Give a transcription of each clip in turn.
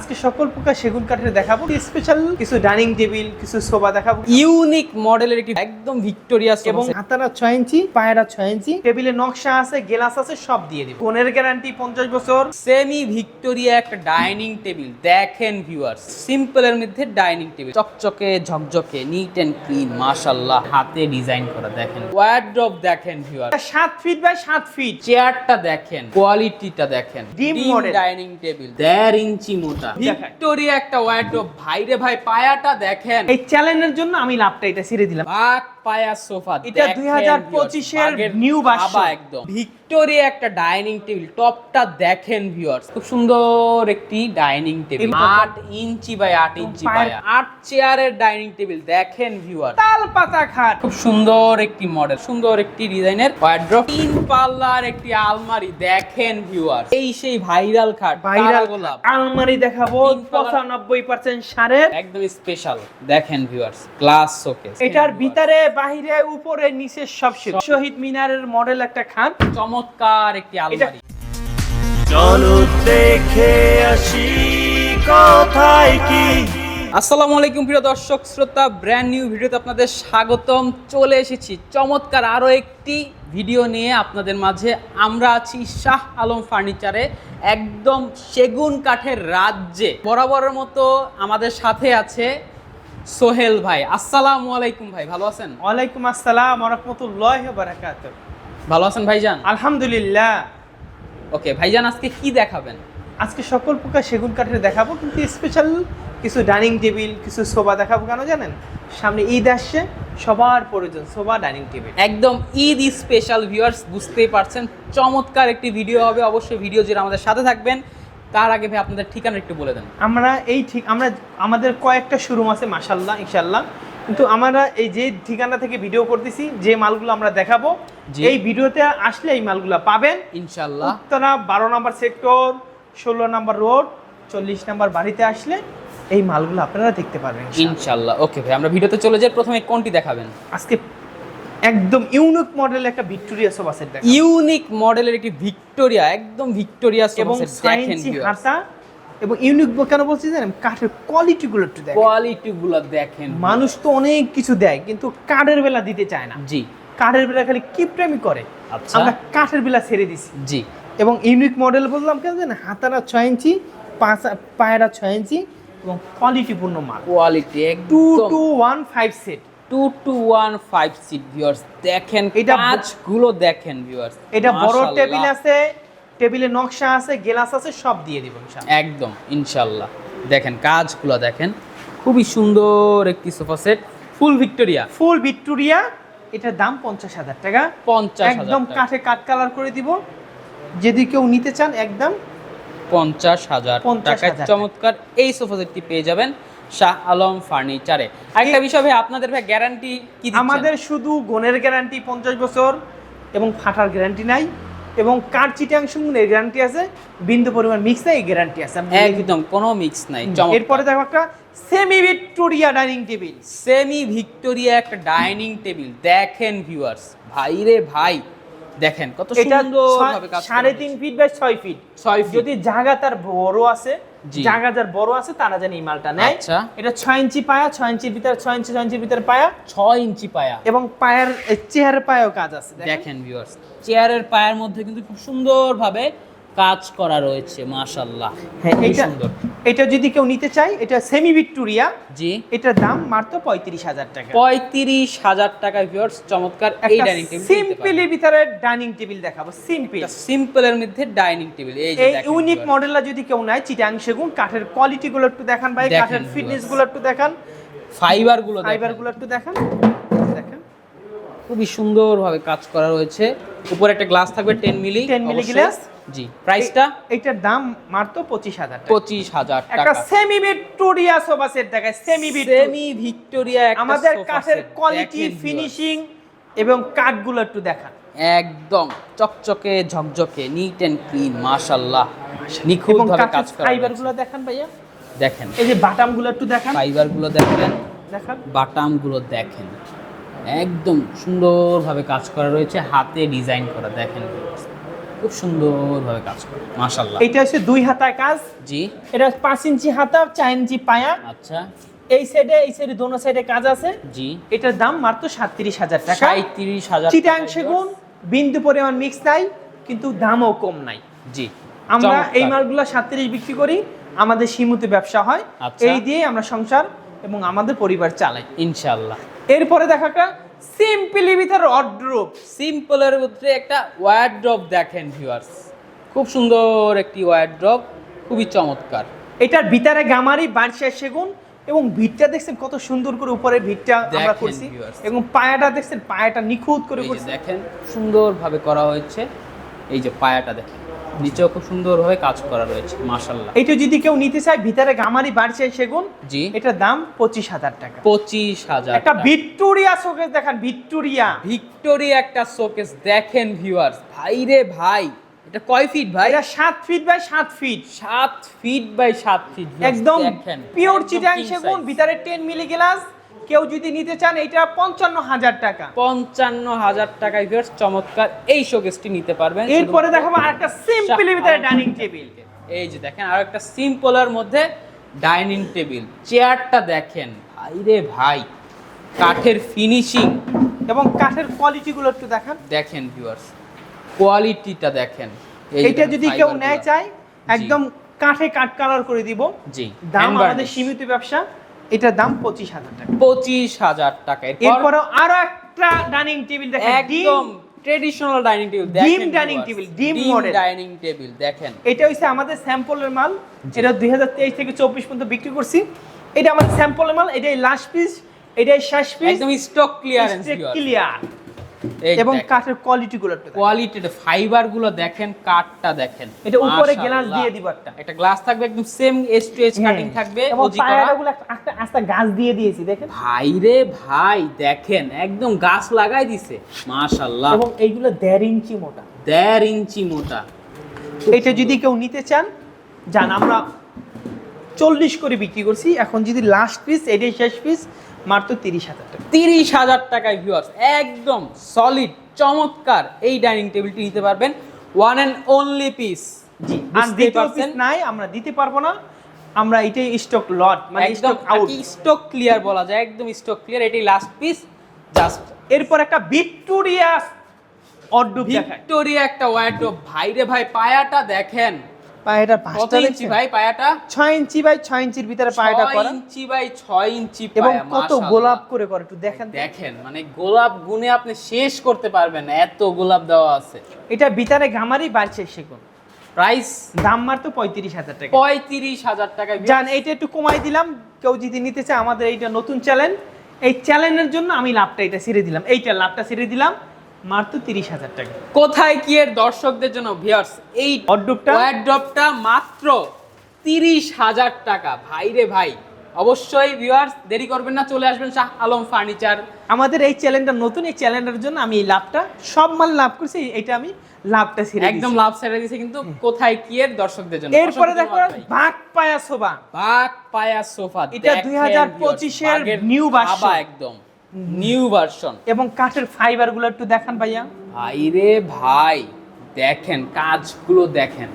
আজকে সকল প্রকার সেগুন কাঠের দেখাবো। স্পেশাল কিছু ডাইনিং টেবিল কিছু সোফা দেখাবো। ইউনিক মডেলের একটি একদম ভিক্টোরিয়াস এবং হাতারা ছয় ইঞ্চি পায়রা ছয় ইঞ্চি টেবিলে নকশা আছে গেলাস আছে সব দিয়ে দিব। ফোনের গ্যারান্টি পঞ্চাশ বছর। সেমি ভিক্টোরিয়া একটা ডাইনিং টেবিল দেখেন ভিউয়ার্স সিম্পলের মধ্যে ডাইনিং টেবিল চকচকে ঝকঝকে নিট এন্ড ক্লিন মাশাআল্লাহ। হাতে ডিজাইন করা দেখেন। ওয়ার্ড্রপ দেখেন ভিউয়ার সাত ফিট বাই সাত ফিট চেয়ারটা দেখেন কোয়ালিটিটা দেখেন। ডিম model। ডাইনিং টেবিল দেড় ইঞ্চি মোটা। দেখান। ভিক্টোরিয়া একটা ওয়ার্ড্রপ ভাইরে ভাই পায়াটা দেখেন। এই চ্যালেঞ্জের জন্য আমি লাভটা এটা ছেড়ে দিলাম। বাঘ পায়া সোফা এটা দেখেন 2025 এর new বাবা একদম। ভিক্টোরিয়া একটা ডাইনিং টেবিল টপটা দেখেন ভিউয়ার্স খুব সুন্দর একটি ডাইনিং টেবিল। এবং আট ইঞ্চি বাই আট ইঞ্চি বাই আট। চেয়ারের ডাইনিং টেবিল দেখেন ভিউয়ার তাল পাতা খাট। খুব সুন্দর একটি মডেল সুন্দর একটি ডিজাইনের ওয়ার্ড্রপ তিন পাল্লার একটি আলমারি দেখেন ভিউয়ার এই সেই ভাইরাল খাট ভাইরাল গোলাপ? আলমারি দেখাবো তিন পাল্লা- পঁচানব্বই পার্সেন্ট সারের। একদম স্পেশাল দেখেন ভিউয়ার্স গ্লাস শোকেস এটার ভিতরে বাহিরে উপরে নিচে সব। শহীদ মিনারের মডেল একটা খান। চমৎকার একটি আলমারি। চলো দেখে আসি কথায় কি। আসসালামু আলাইকুম প্রিয় দর্শক শ্রোতা ব্র্যান্ড নিউ ভিডিওতে আপনাদের স্বাগতম। চলে এসেছি। চমৎকার আরও একটি ভিডিও নিয়ে আপনাদের মাঝে। আমরা আছি শাহ আলম ফার্নিচারে একদম সেগুন কাঠের রাজ্যে। বরাবরের মতো আমাদের সাথে আছে সোহেল ভাই আসসালামু আলাইকুম ভাই ভালো আছেন? ওয়ালাইকুম আসসালাম রহমতুল্লাহ বারাকাত ভালো আছেন ভাইজান? আলহামদুলিল্লাহ। ওকে ভাইজান আজকে কি দেখাবেন? আজকে সকল প্রকার সেগুন কাঠের দেখাবো কিন্তু স্পেশাল কিছু ডাইনিং টেবিল কিছু সোফা দেখাবো কেন জানেন? সামনে ঈদ আসছে সবার প্রয়োজন সোফা ডাইনিং টেবিল একদম ঈদ স্পেশাল ভিউয়ার্স বুঝতেই পারছেন। চমৎকার একটি ভিডিও হবে অবশ্যই ভিডিও যেটা আমাদের সাথে থাকবেন। তার আগে ভাই আপনাদের ঠিকানা একটু বলে দেন। আমরা এই ঠিক আমরা আমাদের কয়েকটা শোরুম আছে মাসাল্লাহ ইনশাল্লাহ কিন্তু আমরা এই যে ঠিকানা থেকে ভিডিও করতেছি যে মালগুলো আমরা দেখাবো। এই ভিডিওতে আসলে এই মালগুলো পাবেন। ইনশাল্লাহ উত্তরা বারো নম্বর সেক্টর ষোলো নম্বর রোড চল্লিশ নম্বর বাড়িতে আসলে এই মালগুলো আপনারা দেখতে পারবেন ইনশাল্লাহ ওকে ভাই আমরা ভিডিওতে চলে যাই প্রথমে কোনটি দেখাবেন? আজকে একদম ইউনিক মডেল একটা ভিক্টোরিয়া সোফা সেট দেখা ইউনিক মডেলের একটি ভিক্টোরিয়া একদম ভিক্টোরিয়া এবং দেখেন সাইন্সি হাতা এবং ইউনিক কেন বলছি জানেন? কাঠের কোয়ালিটি গুলো একটু দেখেন। কোয়ালিটি গুলো দেখেন। মানুষ তো অনেক কিছু দেয় কিন্তু কাঠের বেলা দিতে চায় না। জি। কাঠের বেলা খালি কিপটামি করে। আচ্ছা। আমরা কাঠের বেলা ছেড়ে দিছি। জি। এবং ইউনিক মডেল বললাম কেন জানেন? হাতারা ছয় ইঞ্চি পায়রা ছয় ইঞ্চি এবং কোয়ালিটিপূর্ণ মাল। Quality two two one five set two two one five seat viewers দেখেন এটা দেখেন ভিউয়ার্স এটা বড় টেবিল আছে টেবিলে নকশা আছে গেলাস আছে সব দিয়ে দিব একদম ইনশাল্লাহ দেখেন কাজগুলো দেখেন। খুবই সুন্দর একটি sofa set full Victoria full Victoria এটার দাম পঞ্চাশ হাজার টাকা। পঞ্চাশ একদম কাঠে কাঠ কালার করে দিব। যদি কেউ নিতে চান একদম পঞ্চাশ হাজার 50,000 টাকায় চমৎকার এই সোফা সেটটি পেয়ে যাবেন। শাহ আলম ফার্নিচারে আরেকটা বিষয় ভাই আপনাদের ভাই গ্যারান্টি কি? আমাদের শুধু গনের গ্যারান্টি পঞ্চাশ বছর এবং ফাটার গ্যারান্টি নাই এবং কাঠ চিটাংশ গুণের গ্যারান্টি আছে বিন্দু পরিমাণ মিক্স নাই গ্যারান্টি আছে। একদম কোনো মিক্স নাই এরপরে দেখো একটা semi Victoria dining table semi Victoria একটা ডাইনিং টেবিল দেখেন ভিউয়ার্স ভাই রে ভাই দেখেন কত সুন্দর করা সাড়ে। তিন ফিট বাই ছয় ফিট ছয় ফিট যদি জায়গা তার বড় আছে। জায়গা যার বড় আছে তারা জানি এই মালটা নেয় আচ্ছা। এটা ছয় ইঞ্চি পায়া ছয় ইঞ্চির ভিতরে ছয় ইঞ্চি ছয় ইঞ্চির ভিতরে পায়া ছয় ইঞ্চি পায়া এবং পায়ের চেহারা পায়েও কাজ আছে দেখেন। দেখেন ভিউয়ার্স চেয়ারের পায়ের মধ্যে কিন্তু খুব সুন্দরভাবে কাজ করা রয়েছে মাশাল্লাহ হ্যাঁ এটা সুন্দর। এটা যদি কেউ নিতে চায় এটা সেমি ভিক্টোরিয়া জি। এটার দাম মাত্র পঁয়ত্রিশ হাজার টাকা। পঁয়ত্রিশ হাজার টাকায় ভিউয়ার্স চমৎকার এই ডাইনিং টেবিল সিম্পলের ভিতরে ডাইনিং টেবিল দেখাবো সিম্পল সিম্পলের মধ্যে ডাইনিং টেবিল এই যে এই দেখেন ইউনিক। মডেলটা যদি কেউ নেয় চিটাং সেগুন কাঠের কোয়ালিটি গুলো একটু দেখান ভাই কাঠের। ফিটনেসগুলো একটু দেখান। ফাইবারগুলো ফাইবারগুলো একটু দেখান। দেখেন। খুবই সুন্দরভাবে কাজ করা রয়েছে। উপরে একটা গ্লাস থাকবে টেন মিলি 10 মিলি glass। জি প্রাইসটা এইটার দাম মাত্র পঁচিশ হাজার টাকা। পঁচিশ হাজার একটা টাকা। সেমি ভিক্টোরিয়া সোফা সেট দেখায় সেমি সেমি ভিক্টোরিয়া একটা আমাদের কাঠের কোয়ালিটি ফিনিশিং এবং কাঠগুলো একটু দেখান। একদম চকচকে ঝকঝকে নিট এন্ড ক্লিন মাশাআল্লাহ। নিখুঁত এবং ভাবে কাজ করা ফাইবার রয়েছে। গুলো দেখান ভাইয়া। দেখেন। এই যে বাটামগুলো একটু দেখান। ফাইবারগুলো দেখেন। দেখান। বাটামগুলো দেখেন। একদম সুন্দরভাবে কাজ করা রয়েছে হাতে ডিজাইন করা দেখেন। খুব সুন্দরভাবে কাজ করে মাশাল্লাহ এটা হচ্ছে দুই হাতায় কাজ। জি। এটা পাঁচ ইঞ্চি হাতা চার ইঞ্চি পায়া। আচ্ছা। এই সাইডে এই সাইডে দোনো সাইডে কাজ আছে। জি। এটার দাম মাত্র সাতত্রিশ হাজার টাকা। সাঁত্রিশ হাজার চিটাং সেগুন বিন্দু পরিমাণ মিক্স নাই কিন্তু দামও কম নাই। জি। আমরা এই মালগুলো সাতত্রিশ বিক্রি করি আমাদের সীমিত ব্যবসা হয়। আচ্ছা। এই দিয়ে আমরা সংসার এবং আমাদের পরিবার চালাই ইনশাল্লাহ এরপরে দেখা একটা সিম্পলি ভিতর অড্রুপ সিম্পলের মধ্যে একটা ওয়ারড্রপ দেখেন ভিউয়ার্স খুব সুন্দর একটি ওয়ারড্রপ খুবই চমৎকার। এটার ভিতরে গামারি বাড়ছে সেগুন এবং ভিটটা দেখছেন কত সুন্দর করে উপরে ভিটটা আমরা করছি। এবং পায়াটা দেখছেন পায়াটা নিখুঁত করে করছি। দেখেন সুন্দরভাবে করা হয়েছে। এই যে পায়াটা দেখেন। নিচেও খুব সুন্দরভাবে কাজ করা রয়েছে মাশাল্লাহ এইটা যদি কেউ নিতে চায় ভিতরে গামারি বাড়ছে সেগুন জি। এটার দাম পঁচিশ হাজার টাকা। পঁচিশ হাজার একটা ভিক্টোরিয়া শোকেস দেখেন ভিক্টোরিয়া। ভিক্টোরিয়া একটা শোকেস দেখেন ভিউয়ার্স। ভাই রে ভাই এটা কয় ফিট ভাই? এটা সাত ফিট বাই সাত ফিট। সাত ফিট বাই সাত ফিট একদম পিওর চিটাং সেগুন ভিতরে টেন মিলি গ্লাস কেউ যদি নিতে চান এটা পঞ্চান্ন হাজার টাকা। পঞ্চান্ন হাজার টাকায় ভিউয়ার্স চমৎকার এই শোকেসটি নিতে পারবেন। এরপরে দেখাবো আরেকটা সিম্পলি ভিতরে ডাইনিং টেবিল এই যে দেখেন আর একটা সিম্পলের মধ্যে ডাইনিং টেবিল চেয়ারটা দেখেন ভাই রে ভাই কাঠের ফিনিশিং এবং কাঠের কোয়ালিটি গুলো একটু দেখান। দেখেন ভিউয়ার্স কোয়ালিটিটা দেখেন। এই যে এটা যদি কেউ নেয়। চায় একদম কাঠে কাঠ কালার করে দিব। জি দাম আমাদের সীমিত ব্যবসা। এটার দাম পঁচিশ হাজার টাকা। পঁচিশ হাজার টাকা। এরপরে আরও একটা ডাইনিং টেবিল দেখেন। একদম ট্রেডিশনাল ডাইনিং টেবিল ডিম ডাইনিং টেবিল ডিম মডেল ডাইনিং টেবিল দেখেন। এটা হচ্ছে আমাদের স্যাম্পলের মাল। এটা দুই হাজার তেইশ থেকে চব্বিশ পর্যন্ত বিক্রি করছি। এটা আমাদের স্যাম্পলের মাল এটাই লাস্ট পিস এটাই শেষ পিস একদম স্টক ক্লিয়ারেন্স ক্লিয়ার এবং কাঠের কোয়ালিটি গুলো দেখেন। কোয়ালিটি ফাইবারগুলো দেখেন কাঠটা দেখেন। এটা উপরে গ্লাস দিয়ে দিব একটা। একটা গ্লাস থাকবে একদম same edge to edge cutting. থাকবে এবং পায়রাগুলো একটা আস্তে আস্তে গাছ দিয়ে দিয়েছি দেখেন। ভাই রে ভাই দেখেন একদম গাছ লাগাই দিছে। মাশাআল্লাহ। এবং এইগুলো দেড় ইঞ্চি মোটা। দেড় ইঞ্চি মোটা। এটা যদি কেউ নিতে চান জান আমরা চল্লিশ করে বিক্রি করছি। এখন যদি লাস্ট পিস এটাই শেষ পিস মাত্র তিরিশ হাজার টাকা। তিরিশ হাজার টাকায় ভিউয়ার্স একদম সলিড চমৎকার এই ডাইনিং টেবিলটি নিতে পারবেন। ওয়ান অ্যান্ড অনলি পিস জি আর দ্বিতীয় পিস নাই আমরা দিতে পারব না। আমরা এটাই স্টক লট মানে স্টক আউট স্টক ক্লিয়ার বলা যায় একদম স্টক ক্লিয়ার এটি লাস্ট পিস জাস্ট এরপর একটা ভিক্টোরিয়া দেখায়। ভিক্টোরিয়া একটা ওয়ার্ডরোব ভাই রে ভাই পায়াটা দেখেন। পায়েটা পাঁচটা ইঞ্চি ভাই পায়াটা? ইঞ্চি বাই ইঞ্চির ভিতরে পায়েটা করা। ইঞ্চি বাই ইঞ্চি এবং কত গোলাপ করে করে একটু দেখেন দেখেন মানে গোলাপ গুনে আপনি শেষ করতে পারবেন এত গোলাপ দেওয়া আছে। এটা ভিতরে গামারি বাড়ছে সেগুন প্রাইস? দাম মাত্র পঁয়ত্রিশ হাজার টাকা। পঁয়ত্রিশ হাজার টাকা জান এইটা একটু কমাই দিলাম কেউ যদি নিতে চায় আমাদের এইটা নতুন চ্যালেঞ্জ এই চ্যালেঞ্জের জন্য আমি লাভটা এটা ছেড়ে দিলাম এইটা লাভটা ছেড়ে দিলাম। মাত্র তিরিশ হাজার টাকা। কোথায় কি এর দর্শকদের জন্য ভিউয়ার্স এই ওয়ারড্রপটা মাত্র তিরিশ হাজার টাকা। ভাই রে ভাই অবশ্যই ভিউয়ার্স দেরি করবেন না চলে আসবেন শাহ আলম ফার্নিচার আমাদের এই চ্যালেঞ্জটা নতুন এই চ্যালেঞ্জের জন্য আমি এই লাভটা সব মাল লাভ করছি এটা আমি লাভটা ছেড়ে একদম লাভ ছেড়ে দিয়েছে কিন্তু কোথায় কি এর দর্শকদের জন্য? এরপরে দেখো। বাঘ পায়া সোফা। বাঘ পায়া সোফা এটা দেখেন 2025 এর নিউ। হাবা একদম। New version. এবং কাঠের ফাইবারগুলো একটু দেখান ভাইয়া। ভাই রে ভাই দেখেন কাজগুলো দেখেন।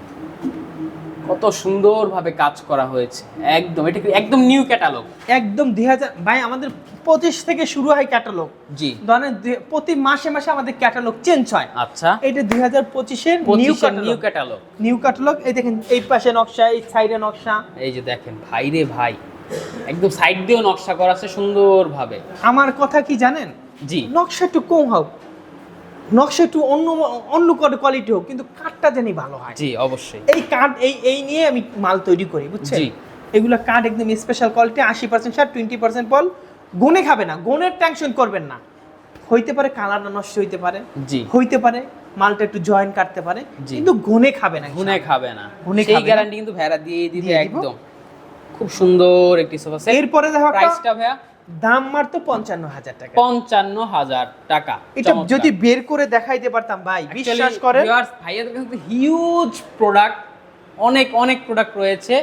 কত সুন্দরভাবে কাজ করা হয়েছে। একদম এটা একদম নিউ ক্যাটালগ? একদম দুই হাজার ভাই আমাদের পঁচিশ থেকে শুরু হয় ক্যাটালগ। জি। ধরেন প্রতি মাসে মাসে আমাদের ক্যাটালগ চেঞ্জ হয়। আচ্ছা। এটা দুই হাজার পঁচিশের new new catalogue. Catalogue. New catalogue এই দেখেন এই পাশে নকশা এই সাইডে নকশা। এই যে দেখেন ভাই রে ভাই। একদম সাইড দিয়েও নকশা করা আছে সুন্দরভাবে। আমার কথা কি জানেন? জি। নকশা একটু কম হোক নকশা একটু অন্য অন্য কোয়ালিটি হোক কিন্তু কাঠটা জানি ভালো হয়। জি অবশ্যই। এই কাঠ এই এই নিয়ে আমি মাল তৈরি করি বুঝছেন? জি। এগুলো কাঠ একদম স্পেশাল কোয়ালিটি আশি পার্সেন্ট সার টোয়েন্টি পার্সেন্ট পল গুনে খাবে না গুণের টেনশন করবেন না। হইতে পারে কালারটা নষ্ট হইতে পারে জি। হইতে পারে মালটা একটু জয়েন কাটতে পারে কিন্তু গুনে খাবে না গুনে খাবে না। গুনে সেই গ্যারান্টি কিন্তু ভেড়া দিয়ে দিয়ে একদম। খুব সুন্দর একটি সোফা সেট এরপরে দেখো প্রাইসটা ভাইয়া? দাম মাত্র পঞ্চান্ন হাজার টাকা। পঞ্চান্ন হাজার টাকা। এটা যদি বের করে দেখাইতে পারতাম ভাই বিশ্বাস করেন। ভাইয়াদের কাছে হিউজ প্রোডাক্ট অনেক অনেক প্রোডাক্ট রয়েছে।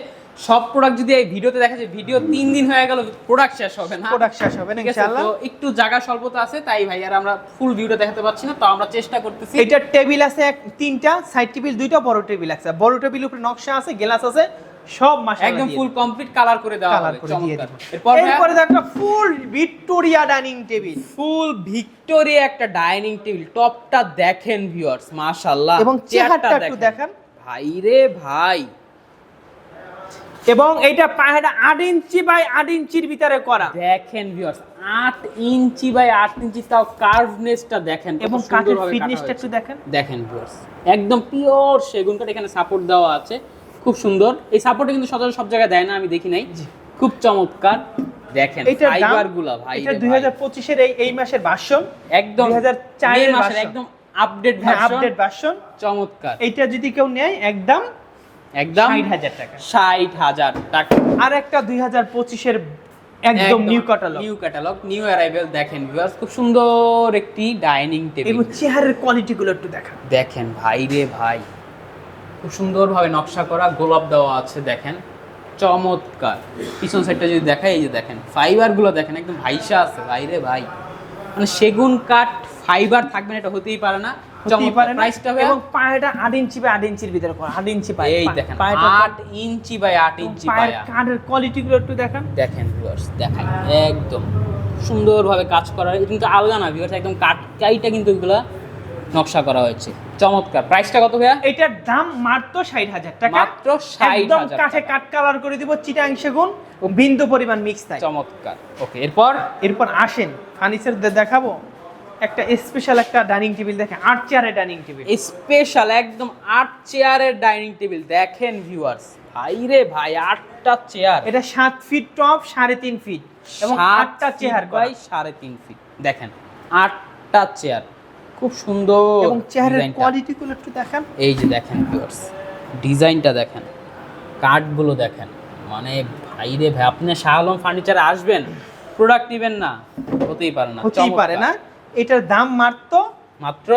সব প্রোডাক্ট যদি এই ভিডিওতে দেখা যায় ভিডিও তিন দিন হয়ে গেল প্রোডাক্ট শেষ হবে না। প্রোডাক্ট শেষ হবে না ইনশাআল্লাহ। তো একটু জায়গা স্বল্পতা আছে তাই ভাই আর আমরা ফুল ভিডিও দেখাতে পারছি না তো আমরা চেষ্টা করতেছি। এটা টেবিল আছে এক তিনটা সাইড টেবিল দুইটা বড় টেবিল আছে। বড় টেবিল উপরে নকশা আছে গ্লাস আছে সব একদম ফুল কমপ্লিট কালার করে দেওয়া হবে এরপর একটা full Victoria dining table full Victoria একটা ডাইনিং টেবিল টপটা দেখেন ভিউয়ার্স মাশাআল্লাহ। এবং চেহারাটা একটু দেখান। ভাই রে ভাই। এবং এইটা পাহাড়া আট ইঞ্চি বাই আট ইঞ্চির ভিতরে করা। দেখেন ভিউয়ার্স আট ইঞ্চি বাই আট ইঞ্চি তাও কার্ভনেসটা দেখেন এবং কাঠের ফিটনেসটা একটু দেখেন। দেখেন ভিউয়ার্স একদম পিওর সেগুন কাঠ এখানে সাপোর্ট দেওয়া আছে। খুব সুন্দর। এই সাপোর্টে কিন্তু সচরাচর সব জায়গায় দেয় না আমি দেখি নাই। খুব চমৎকার। দেখেন ফাইবারগুলা ভাই এটা রে দুই ভাই। হাজার পঁচিশের এই এই মাসের ভাষণ একদম 2004 এর মাসের একদম আপডেট ভার্সন আপডেট ভাষণ চমৎকার। এইটা যদি কেউ নেয় একদম একদম ষাট হাজার টাকা। ষাট হাজার টাকা। আর একটা দুই হাজার পঁচিশের একদম new catalogue new catalogue new arrival দেখেন ভিউয়ার্স খুব সুন্দর একটি ডাইনিং টেবিল এবং চেহারের কোয়ালিটি গুলো একটু দেখা দেখেন ভাই রে ভাই। খুব সুন্দরভাবে নকশা করা গোলাপ দেওয়া আছে দেখেন। চমৎকার। পিছন সাইডটা যদি দেখাই এই যে দেখেন ফাইবারগুলো দেখেন একদম ভাইসা আছে। ভাই রে ভাই। মানে সেগুন কাঠ ফাইবার থাকবে না এটা হতেই পারে না। প্রাইসটা হবে এবং পায়েটা আট ইঞ্চি বাই আট ইঞ্চির ভিতরে করা ইঞ্চি পায়ে এই দেখেন ইঞ্চি বাই ইঞ্চি কাঠের কোয়ালিটি গুলো একটু দেখান। দেখেন ভিউয়ার্স দেখাই একদম সুন্দরভাবে কাজ করা। এটা কিন্তু আলগা না ভিউয়ার্স একদম কাট কাইটা কিন্তু এগুলা নকশা করা হয়েছে। চমৎকার। প্রাইসটা কত ভাইয়া? এটার দাম মাত্র ষাট হাজার টাকা। মাত্র 60,000 একদম কাঠে। কাঠ কালার করে দিব চিটাং সেগুন ও বিন্দু পরিমাণ মিক্স তাই চমৎকার। ওকে এরপর? এরপর আসেন ফার্নিচার দেখাবো। একটা স্পেশাল একটা ডাইনিং টেবিল দেখেন আট চেয়ারের ডাইনিং টেবিল স্পেশাল একদম আট চেয়ারের ডাইনিং টেবিল দেখেন ভিউয়ার্স ভাই রে ভাই আটটা চেয়ার এটা সাত ফিট টপ সাড়ে তিন ফিট এবং আটটা চেয়ার বাই সাড়ে তিন ফিট দেখেন আটটা চেয়ার খুব সুন্দর এবং চেয়ারের ডিজাইনটা। কোয়ালিটি গুলো একটু দেখেন। এই যে দেখেন ভিউয়ার্স ডিজাইনটা দেখেন কাঠগুলো দেখেন মানে ভাই রে ভাই আপনি শাহ আলম ফার্নিচারে আসবেন প্রোডাক্ট নেবেন না হতেই পারে না হতেই পারে না। এটার দাম মাত্র মাত্র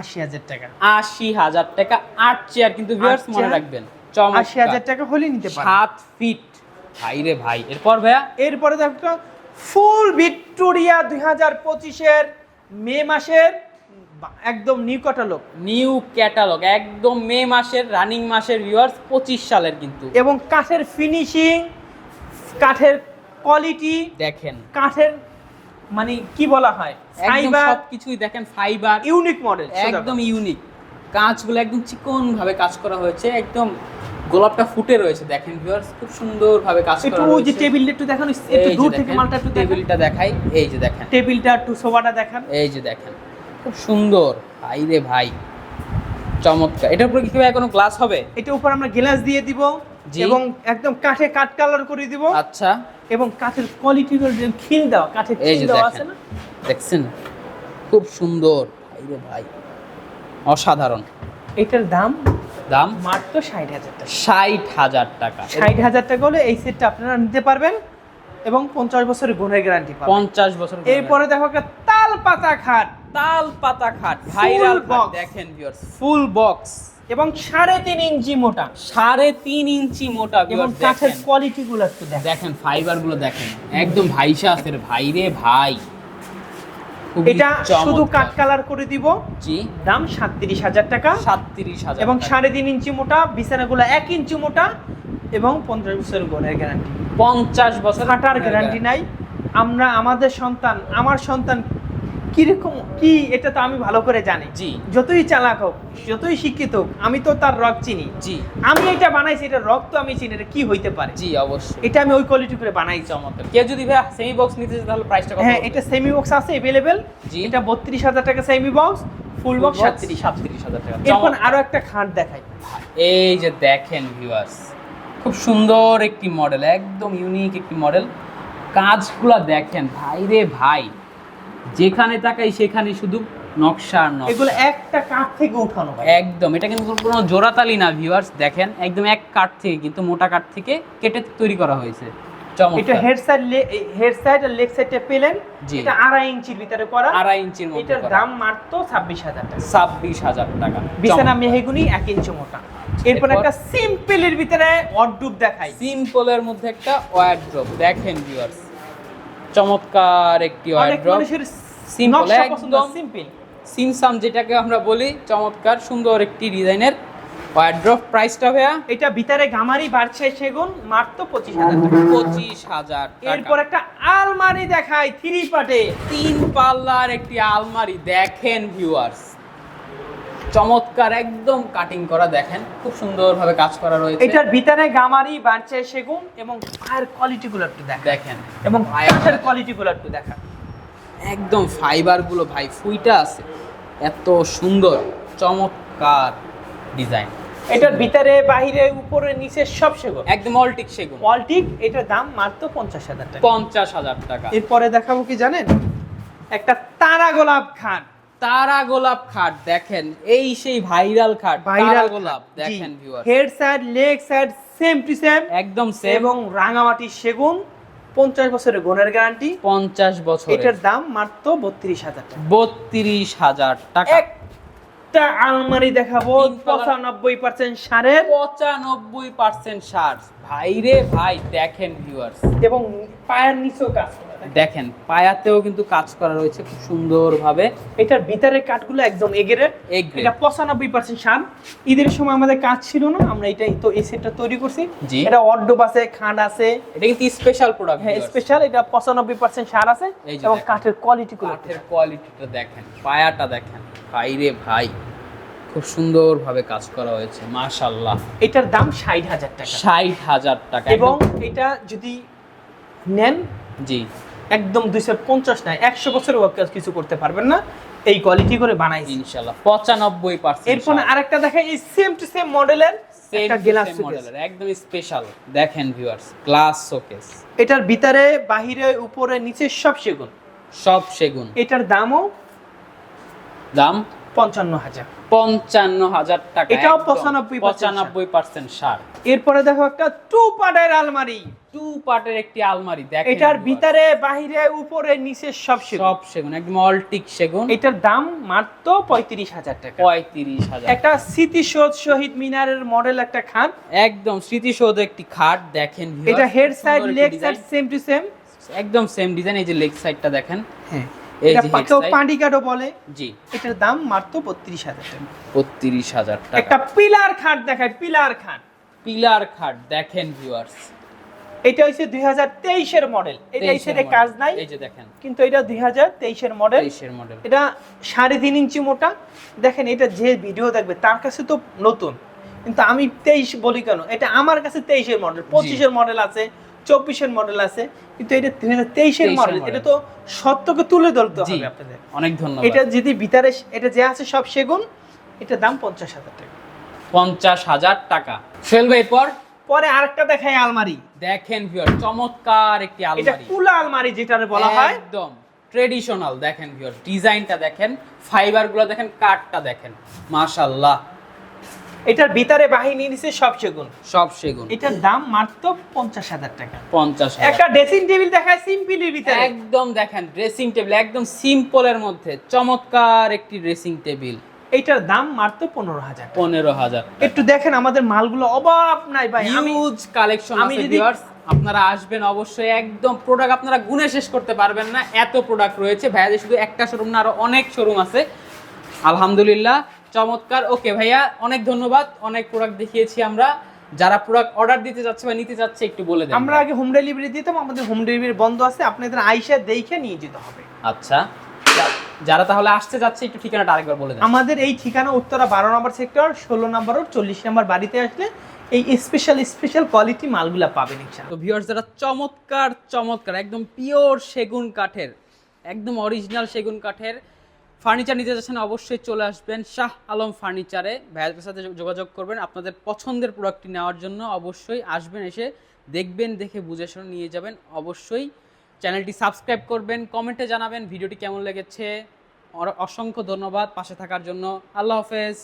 আশি হাজার টাকা। আশি হাজার টাকা আট চেয়ার কিন্তু ভিউয়ার্স মনে রাখবেন আশি হাজার টাকা হলে নিতে পারে সাত ফিট ভাই রে ভাই এরপর ভাইয়া? এরপরে দেখো ফুল ভিক্টোরিয়া দুই হাজার পঁচিশের মে মাসের একদম নিউ ক্যাটালগ নিউ ক্যাটালগ একদম মে মাসের রানিং মাসের ভিউয়ার্স পঁচিশ সালের কিন্তু। এবং কাঠের ফিনিশিং কাঠের কোয়ালিটি দেখেন। কাঠের মানে কি বলা হয়? ফাইবার সবকিছুই দেখেন ফাইবার ইউনিক মডেল একদম ইউনিক কাঁচগুলো একদম চিকন ভাবে কাজ করা হয়েছে একদম গোলাপটা ফুটে রয়েছে দেখেন ভিউয়ার্স খুব সুন্দর ভাবে কাজ একটু করা ওই যে টেবিলটা একটু দেখান একটু দূর থেকে মালটা একটু টেবিলটা দেখাই এই যে দেখেন। টেবিলটা একটু সোফাটা দেখান। এই যে দেখেন। খুব সুন্দর। ভাই রে ভাই চমৎকার। এটার উপরে কি ভাই কোনো গ্লাস হবে? এটা উপর আমরা গ্লাস দিয়ে দিব। এবং একদম কাঠে কাঠ কালার করে দিব। আচ্ছা। এবং কাঠের কোয়ালিটি খিল দেওয়া কাঠের এই খিল যে দেওয়া আছে না? দেখছেন? খুব সুন্দর। ভাই রে ভাই অসাধারণ। এটার দাম দাম? মাত্র ষাট হাজার টাকা। ষাট হাজার টাকা। ষাট হাজার টাকা হলে এই সেটটা আপনারা নিতে পারবেন। এবং পঞ্চাশ বছরের গুণের গ্যারান্টি পঞ্চাশ বছর এরপরে দেখো তাল পাতা খাট। তাল পাতা খাট ভাইরাল বক্স দেখেন ভিউয়ার্স ফুল বক্স এবং সাড়ে তিন ইঞ্চি মোটা। সাড়ে তিন ইঞ্চি মোটা এবং কাঠের। কোয়ালিটি গুলো একটু দেখেন ফাইবারগুলো দেখেন। একদম ভাইসা আছে ভাইরে ভাই রে ভাই। এটা শুধু কাট কালার করে দিব। জি। দাম সাতত্রিশ হাজার টাকা। সাতত্রিশ হাজার এবং সাড়ে তিন ইঞ্চি মোটা বিছানাগুলো এক ইঞ্চি মোটা এবং পঞ্চাশ বছরের গুণের গ্যারান্টি পঞ্চাশ বছর কাটার গ্যারান্টি নাই। আমরা আমাদের সন্তান আমার সন্তান কীরকম কি এটা তো আমি ভালো করে জানি। জি। যতই চালাক হোক যতই শিক্ষিত হোক আমি তো তার রক চিনি। জি। আমি এটা বানাইছি এটা রক তো আমি চিনি এটা কি হইতে পারে? জি অবশ্যই। এটা আমি ওই কোয়ালিটি করে বানাইছি চমৎকার কেউ যদি ভাই সেমি বক্স নিতে চায় তাহলে প্রাইসটা কত হ্যাঁ এটা সেমি বক্স আছে এভেলেবেল জি। এটা বত্রিশ হাজার টাকা সেমি বক্স ফুল বক্স সাতত্রিশ। সাতত্রিশ হাজার টাকা। এরপর চমৎকার। আরও একটা খাট দেখাই। এই যে দেখেন ভিউয়ার্স খুব সুন্দর একটি মডেল একদম ইউনিক একটি মডেল কাজগুলা দেখেন ভাই রে ভাই। যেখানে তাকাই সেখানে শুধু নকশা এগুলো একটা কাঠ থেকে উঠানো একদম এটা কিন্তু কোনো জোড়াতালি না ভিউয়ার্স দেখেন একদম এক কাঠ থেকে কিন্তু মোটা কাঠ থেকে কেটে তৈরি করা হয়েছে। চমৎকার। এটা হেড সাইড হেড সাইড আর লেগ সাইডটা পেলেন এটা আড়াই ইঞ্চির ভিতরে করা। আড়াই ইঞ্চির মধ্যে এটার দাম মাত্র ছাব্বিশ হাজার টাকা। ছাব্বিশ হাজার টাকা। বিছানা মেহেগুনি এক ইঞ্চি মোটা। এরপর এরপর? একটা সিম্পলের ভিতরে দেখাই। সিম্পলের মধ্যে একটা ওয়ার্ড্রপ দেখেন ভিউয়ার্স চমৎকার একটি ওয়ার্ড্রপ সিম্পল সিমসাম যেটাকে আমরা বলি চমৎকার সুন্দর একটি ডিজাইনের ওয়ার্ড্রপ প্রাইসটা ভাইয়া। এটা ভিতরে গামারি বাড়ছে সেগুন মাত্র পঁচিশ হাজার পঁচিশ হাজার এরপর একটা আলমারি দেখাই থ্রি পার্টে। তিন পাল্লার একটি আলমারি দেখেন ভিউয়ার্স চমৎকার একদম কাটিং করা দেখেন। খুব সুন্দরভাবে কাজ করা রয়েছে। এটার ভিতরে গামারি বাড়ছে সেগুন এবং পায়ের কোয়ালিটি গুলো একটু দেখেন। এবং কোয়ালিটি গুলো একটু দেখা একদম ফাইবারগুলো ভাই ফুইটা আছে। এত সুন্দর চমৎকার ডিজাইন। এটার ভিতরে বাহিরে উপরে নিচে সব সেগুন। একদম অলটিক সেগুন। অলটিক এটার দাম মাত্র পঞ্চাশ হাজার টাকা। পঞ্চাশ হাজার টাকা। এরপরে দেখাবো কি জানেন? একটা তারা গোলাপ খাট। তারা গোলাপ খাট দেখেন এই সেই ভাইরাল খাট ভাইরাল গোলাপ দেখেন viewer head side leg side same to same একদম সেম এবং রাঙামাটি সেগুন। পঞ্চাশ বছরের গোনের গ্যারান্টি পঞ্চাশ বছর এটার দাম মাত্র বত্রিশ হাজার টাকা। বত্রিশ হাজার টাকা। একটা আলমারি দেখাবো পঁচানব্বই পার্সেন্ট সারের। পঁচানব্বই পার্সেন্ট সার। ভাই রে ভাই দেখেন ভিউয়ার্স এবং পায়ের নিচেও কাজ। দেখেন পায়াতেও কিন্তু কাজ করা রয়েছে খুব সুন্দরভাবে। এটার ভিতরের কাঠগুলো একদম এগেরে এটা পঁচানব্বই পার্সেন্ট সার। ঈদের সময় আমাদের কাজ ছিল না আমরা এটাই তো এই সেটটা তৈরি করছি। এটা অর্ডব আছে খাট আছে। এটা কিন্তু স্পেশাল প্রোডাক্ট হ্যাঁ স্পেশাল এটা পঁচানব্বই পার্সেন্ট সার আছে এবং কাঠের কোয়ালিটি কাঠের কোয়ালিটিটা দেখেন পায়াটা দেখেন। ভাই রে ভাই খুব সুন্দরভাবে কাজ করা হয়েছে মাশাল্লাহ এটার দাম ষাট হাজার টাকা। ষাট হাজার টাকা এবং এটা যদি নেন জি। একদম দুইশো পঞ্চাশ না একশো বছর কিছু করতে পারবেন না। এই কোয়ালিটি করে বানাই ইনশাল্লাহ পঁচানব্বই পার্সেন্ট এরপর আরেকটা দেখা এই সেম টু সেম মডেলের মডেলের একদম স্পেশাল দেখেন ভিউয়ার্স গ্লাস শোকেস এটার ভিতরে বাহিরে উপরে নিচে সব সেগুন। সব সেগুন। এটার দামও দাম পঞ্চান্ন হাজার। পঞ্চান্ন হাজার টাকা এটাও 95% পঁচানব্বই পার্সেন্ট সার। এরপরে দেখো একটা টু পার্টের আলমারি। টু পার্টের একটি আলমারি দেখেন এটার ভিতরে বাহিরে উপরে নিচে সব সেগুন। সব সেগুন একদম অলটিক সেগুন। এটার দাম মাত্র পঁয়ত্রিশ হাজার টাকা। পঁয়ত্রিশ হাজার একটা স্মৃতিসৌধ শহীদ মিনারের মডেল একটা খান একদম স্মৃতিসৌধ একটি খাট দেখেন এটা head side leg side same to same একদম সেম ডিজাইন এই যে লেগ সাইডটা দেখেন। হ্যাঁ। এটা কেউ side। কাঠও বলে। জি। এটার দাম মাত্র বত্রিশ হাজার টাকা। বত্রিশ হাজার একটা পিলার খাট দেখায় পিলার খাট। পিলার খাট দেখেন ভিউয়ার্স এটা হচ্ছে দুই হাজার তেইশের মডেল। এটা এই কাজ নাই। এই যে দেখেন। কিন্তু এটা দুই হাজার তেইশের মডেল। তেইশের মডেল। এটা সাড়ে তিন ইঞ্চি মোটা। দেখেন এটা যে ভিডিও দেখবে তার কাছে তো নতুন। কিন্তু আমি তেইশ বলি কেন? এটা আমার কাছে তেইশের মডেল পঁচিশের মডেল আছে। চব্বিশের মডেল আছে কিন্তু এটা দুই হাজার তেইশের মডেল এটা তো সত্যকে তুলে ধরতে হবে আপনাদের। অনেক ধন্যবাদ। এটা যদি ভিতরে এটা যে আছে সব সেগুন এটা দাম পঞ্চাশ হাজার টাকা। পঞ্চাশ হাজার টাকা। ফেলবে এরপর? পরে আরেকটা দেখাই আলমারি। দেখেন ভিউয়ার চমৎকার একটি এটা আলমারি। কুলা আলমারি যেটা বলা হয়। একদম। ট্রেডিশনাল দেখেন ভিউয়ার ডিজাইনটা দেখেন ফাইবারগুলো দেখেন কাঠটা দেখেন। মাশাল্লাহ এটার ভিতরে বাহিনী নিচে সব সেগুন। সব সেগুন। এটার দাম মাত্র পঞ্চাশ হাজার টাকা। পঞ্চাশ। একটা ড্রেসিং টেবিল দেখায় সিম্পলের ভিতরে। একদম দেখেন ড্রেসিং টেবিল একদম সিম্পলের মধ্যে চমৎকার একটি ড্রেসিং টেবিল এটার দাম মাত্র পনেরো হাজার পনেরো হাজার একটু দেখেন আমাদের মালগুলো অভাব নাই ভাই। হিউজ কালেকশন আমি যদি- ভিউয়ার্স আপনারা আসবেন অবশ্যই একদম প্রোডাক্ট আপনারা গুনে শেষ করতে পারবেন না। এত প্রোডাক্ট রয়েছে। ভাইয়াদের শুধু একটা শোরুম না আরও অনেক শোরুম আছে। আলহামদুলিল্লাহ চমৎকার। ওকে ভাইয়া অনেক ধন্যবাদ। অনেক প্রোডাক্ট দেখিয়েছি আমরা। যারা প্রোডাক্ট অর্ডার দিতে যাচ্ছে বা নিতে যাচ্ছে একটু বলে দেন। আমরা আগে হোম ডেলিভারি দিতাম আমাদের হোম ডেলিভারি বন্ধ আছে আপনাদের আইসা দেখে নিয়ে যেতে হবে। আচ্ছা। যারা তাহলে আসতে যাচ্ছে একটু ঠিকানাটা আরেকবার বলে দেন। আমাদের এই ঠিকানা উত্তরা বারো নম্বর সেক্টর ষোলো নম্বর ও চল্লিশ নম্বর বাড়িতে আসলে এই স্পেশাল স্পেশাল কোয়ালিটি মালগুলা পাবেন তো ভিউয়ার্স যারা চমৎকার চমৎকার একদম পিওর সেগুন কাঠের একদম অরিজিনাল সেগুন কাঠের ফার্নিচার নিতে যাচ্ছেন অবশ্যই চলে আসবেন। শাহ আলম ফার্নিচারে ভাইয়াদের সাথে যোগাযোগ করবেন। আপনাদের পছন্দের প্রোডাক্টটি নেওয়ার জন্য অবশ্যই আসবেন এসে দেখবেন, দেখে বুঝে শুনে নিয়ে যাবেন। অবশ্যই চ্যানেলটি সাবস্ক্রাইব করবেন, কমেন্টে জানাবেন ভিডিওটি কেমন লেগেছে। অসংখ্য ধন্যবাদ পাশে থাকার জন্য। আল্লাহ হাফেজ।